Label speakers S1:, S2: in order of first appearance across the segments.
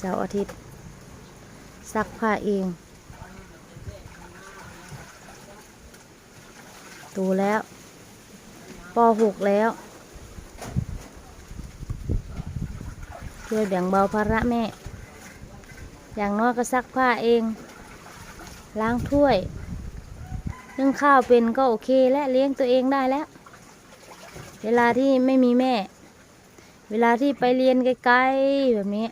S1: เสาร์อาทิตย์ ซักผ้าเองโตแล้วปหกแล้ว ช่วยแบ่งเบาภาระแม่ อย่างน้อยก็ซักผ้าเอง ล้างถ้วยนึ่งข้าวเป็นก็โอเคและเลี้ยงตัวเองได้แล้ว เวลาที่ไม่มีแม่ เวลาที่ไปเรียนไกลๆแบบนี้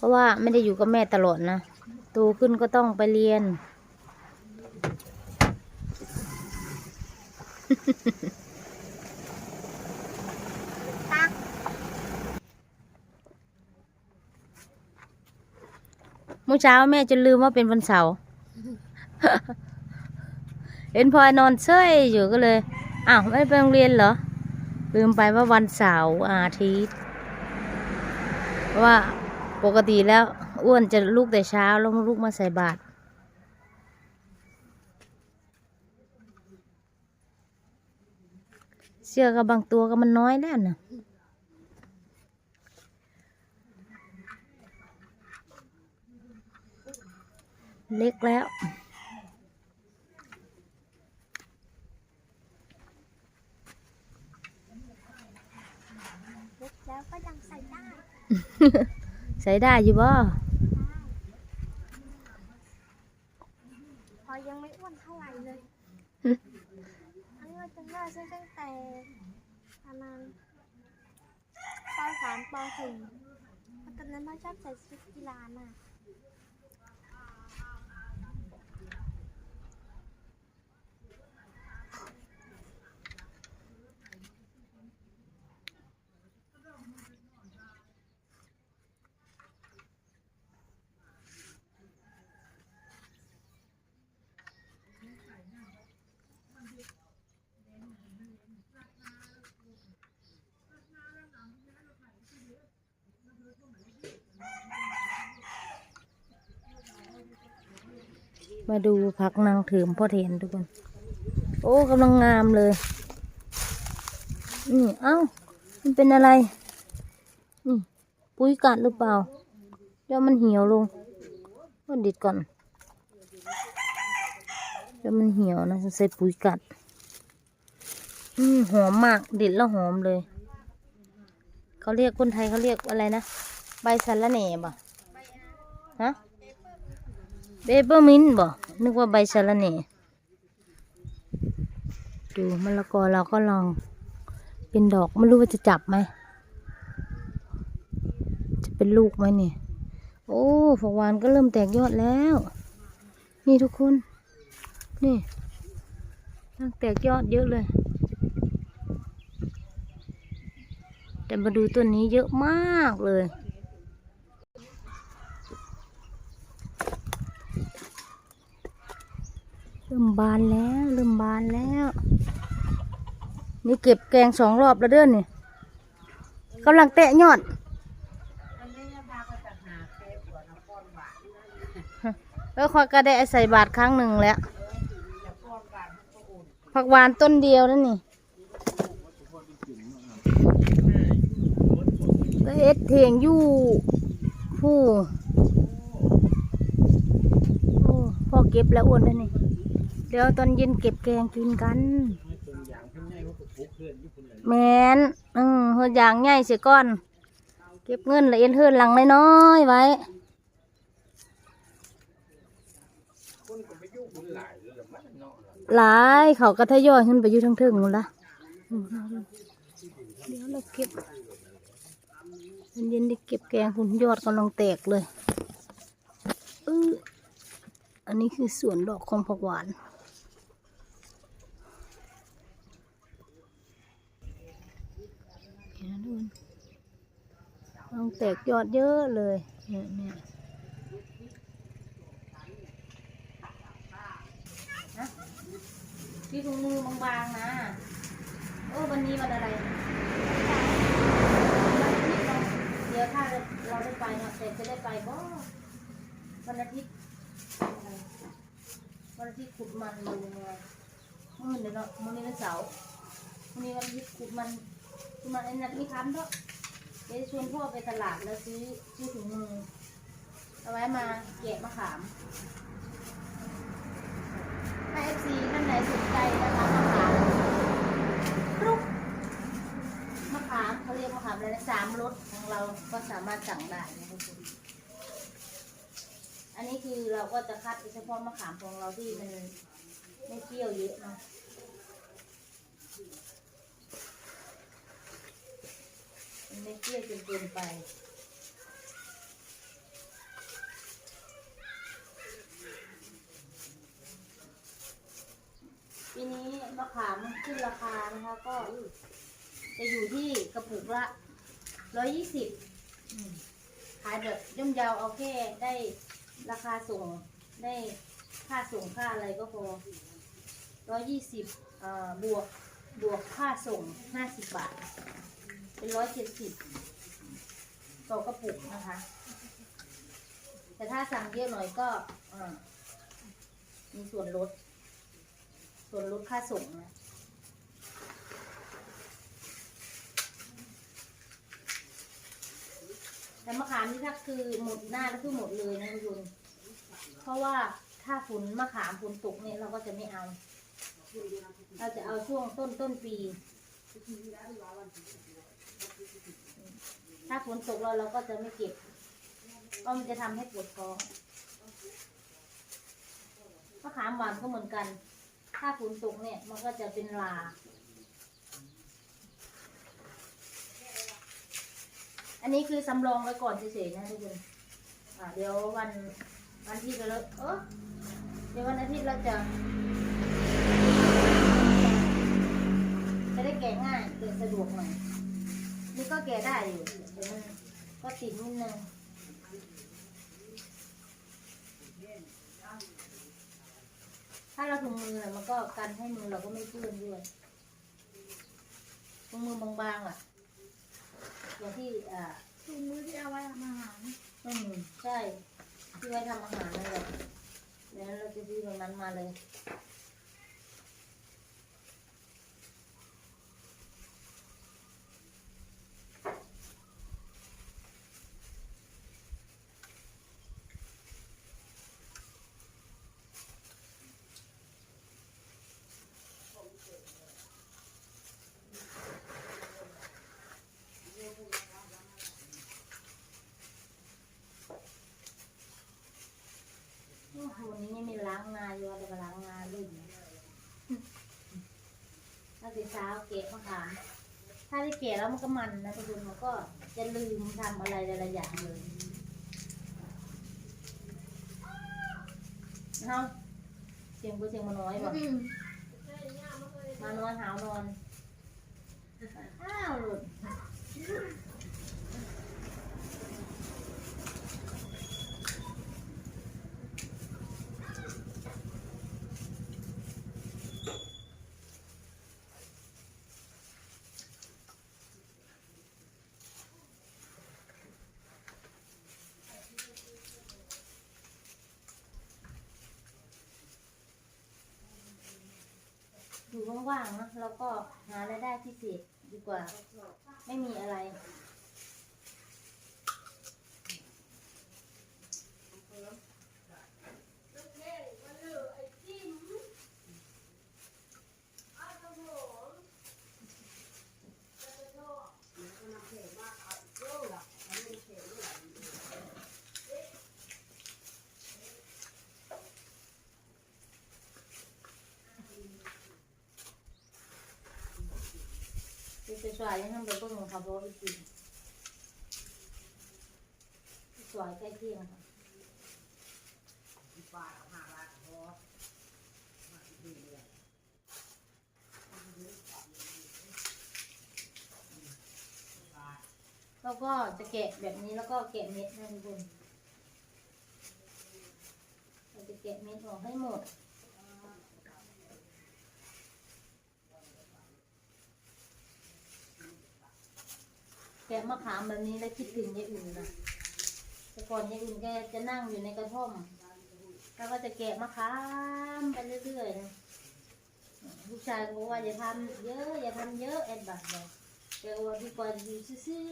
S1: เพราะว่าไม่ได้อยู่กับแม่ตลอดนะโตขึ้นก็ต้องไปเรียน เมื่อเช้าแม่จะลืมว่าเป็นวันเสาร์เห็นพลอยนอนเฉยอยู่ก็เลย อ้าวไม่ไปโรงเรียนเหรอ ลืมไปว่าวันเสาร์อาทิตย์ว่า ปกติแล้วอ้วนจะลุกแต่เช้าแล้วลุกมาใส่บาตรเสื้อกับบางตัวก็มันน้อยแล้วนะเล็กแล้ว
S2: เล็กแล้วก็ยังใส่ได้
S1: ใส่ได้อยู่บ่
S2: พอยังไม่อ้วนเท่าไหร่เลยอันนี้มันจะน่าซื้อตั้งแต่ประมาณปสามปสี่เพราะตอนนั้นพ่อชอบใส่ชุดกีฬามาก
S1: มาดูผักนางเถิมพ่อเทนทุกคน โอ้กำลังงามเลย นี่ เอ้า มันเป็นอะไรนี่ปุ๋ยกัดหรือเปล่า เดี๋ยวมันเหี่ยวลงก็ดิดก่อน เดี๋ยวมันเหี่ยวนะใส่ปุ๋ยกัด อืมหอมมากดิดแล้วหอมเลย เขาเรียกคนไทยเขาเรียกอะไรนะ ใบสะระแหน่บ่ฮะ เปเปอร์มินต์บ่นึกว่าใบสะระแหน่ดูมะละกอเราก็ลองเป็นดอกไม่รู้ว่าจะจับไหม จะเป็นลูกไหมเนี่ย โอ้ผักหวานก็เริ่มแตกยอดแล้ว นี่ทุกคน นี่ตั้งแตกยอดเยอะเลย แต่มาดูต้นนี้เยอะมากเลย เริ่มบานแล้วเริ่มบานแล้ว นี่เก็บแกงสองรอบแล้วเด้อนี่กำลังแตะยอดแล้วคอยกระไดใส่บาทครั้งหนึ่งแล้วผักหวานต้นเดียวนั่นนี่ก็เอ็ดเถียงยู่ผู้พ่อเก็บแล้วอ้วนแล้วนี่ เดี๋ยวตอนเย็นเก็บแกงกินกัน แมนอืมหัวอย่างใหญ่เสียก่อน เก็บเงินละเอียดเฮือนหลังน้อยๆไว้หลายเขาก็ทยอยขึ้นไปอยู่ทั้งเทิงนู่นละอืมเดี๋ยวเราเก็บตอนเย็นได้เก็บแกงหุ่นยอดกำลังแตกเลยเอออันนี้คือสวนดอกของผักหวาน เนี่ยดู มันแตกยอดเยอะเลย เนี่ยเนี่ยที่ถุงมือบางๆนะโอ้วันนี้วันอะไร เดี๋ยวถ้าเราได้ไปเนาะแต่จะได้ไปบ่วันอาทิตย์วันอาทิตย์ขุดมันดูยังไงมื่อเดี๋ยวเนาะมื่อนี้วันเสาร์มื่อนี้วันอาทิตย์ขุดมันขุดมันไอ้นัดไม่ทำเนาะ เดี๋ยวชวนพ่อไปตลาดแล้วซื้อซื้อถุงมือเอาไว้มาแกะมะขามถ้าเอฟซีท่านไหนสนใจนะคะมะขามรุ๊ปมะขามเขาเรียกมะขามอะไรนะสามรสของเราก็สามารถสั่งได้นะคะคุณอันนี้คือเราก็จะคัดเฉพาะมะขามของเราที่มันไม่เปรี้ยวเยอะเนาะมัน ไม่เปรี้ยจนเกินไปปีนี้มะขามขึ้นราคานะคะ ก็จะอยู่ที่กระปุกละร้อยยี่สิบขายแบบย่อมเยาวเอาแค่ได้ราคาส่งได้ค่าส่งค่าอะไรก็พอร้อยยี่สิบบวกบวกค่าส่งห้าสิบบาท เป็นร้อยเจ็ดสิบต่อกระปุกนะคะ แต่ถ้าสั่งเยอะหน่อยก็มีส่วนลด ส่วนลดค่าส่งนะแต่มะขามนี่ถ้าคือหมดหน้าแล้วคือหมดเลยนะคุณเพราะว่าถ้าฝนมะขามฝนตกเนี่ยเราก็จะไม่เอา เราจะเอาช่วงต้นต้นปี ถ้าฝนตกเราเราก็จะไม่เก็บเพราะมันจะทำให้ปวดท้องมะขามหวานก็เหมือนกัน ถ้าฝนตกเนี่ยมันก็จะเป็นลา อันนี้คือสำรองไว้ก่อนเฉยๆนะทุกคนอ่าเดี๋ยววันวันที่เราเออเดี๋ยววันอาทิตย์เราจะ จะได้แกะง่ายเกิดสะดวกหน่อย นี่ก็แกะได้อยู่แต่มันก็ติดนิดนึงถ้าเราถุงมือน่ะมันก็กันให้มือเราก็ไม่เปื้อนด้วยถุงมือบางๆอะอย่างที่อ่า
S2: ถุงมือที่เอาไว้ทำอาหาร
S1: อืมใช่ที่ไว้ทำอาหารนั่นแหละเดี๋ยวเราจะซื้อตรงนั้นมาเลย โอ้โหวันนี้ยังไม่ ล้างงานอยู่แต่ก็ล้างงานลื่นถ้าสีเช้าเกะมะขามถ้าได้เกะแล้วมันก็มันนะทุกคนมันก็จะลืมทำอะไรหลายๆอย่างเลยเนาะเสียงกูเสียงมาน้อยบอกมาน้อยหาวนอนอ้าวหลุด อยู่ว่างๆนะแล้วก็หารายได้พิเศษดีกว่า ไม่มีอะไร สวยยังทำไปเบิ่งของเพราะว่าไปกินสวยใกล้เที่ยงค่ะแล้วก็จะแกะแบบนี้แล้วก็แกะเม็ดนะทุกคนเราจะแกะเม็ดออกให้หมด แกมะขามแบบนี้แล้วคิดถึงยายอุ่นนะแต่ก่อนยายอุ่นแกจะนั่งอยู่ในกระท่อมแล้วก็จะแกะมะขามไปเรื่อยๆลูกชายบอกว่าอย่าทำเยอะอย่าทำเยอะแอดบัตเลยแกว่าพี่ก่อนอยู่ซื้อ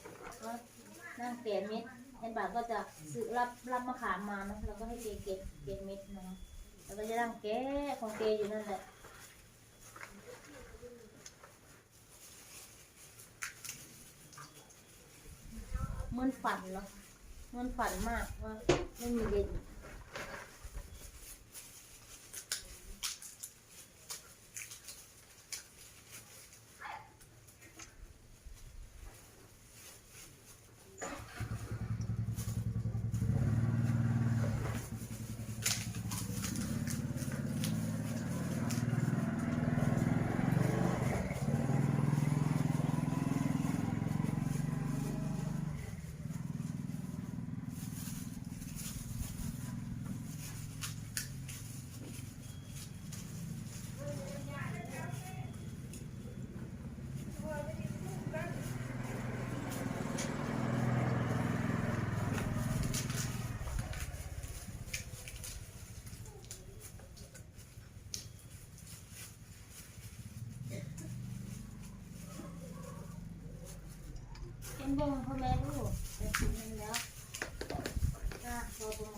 S1: ๆนั่งแกะเม็ดแอดบัตก็จะซื้อรับรับมะขามมานะแล้วก็ให้แกเก็บเก็บเม็ดนะแล้วก็จะนั่งแกะของแกอยู่นั่นแหละ มือนฝันเหรอมือนฝันมากว่าไม่มีเด็ก มันบ่งพ่อแม่ลูกแต่ทีนึงแล้วนะพอบ่ง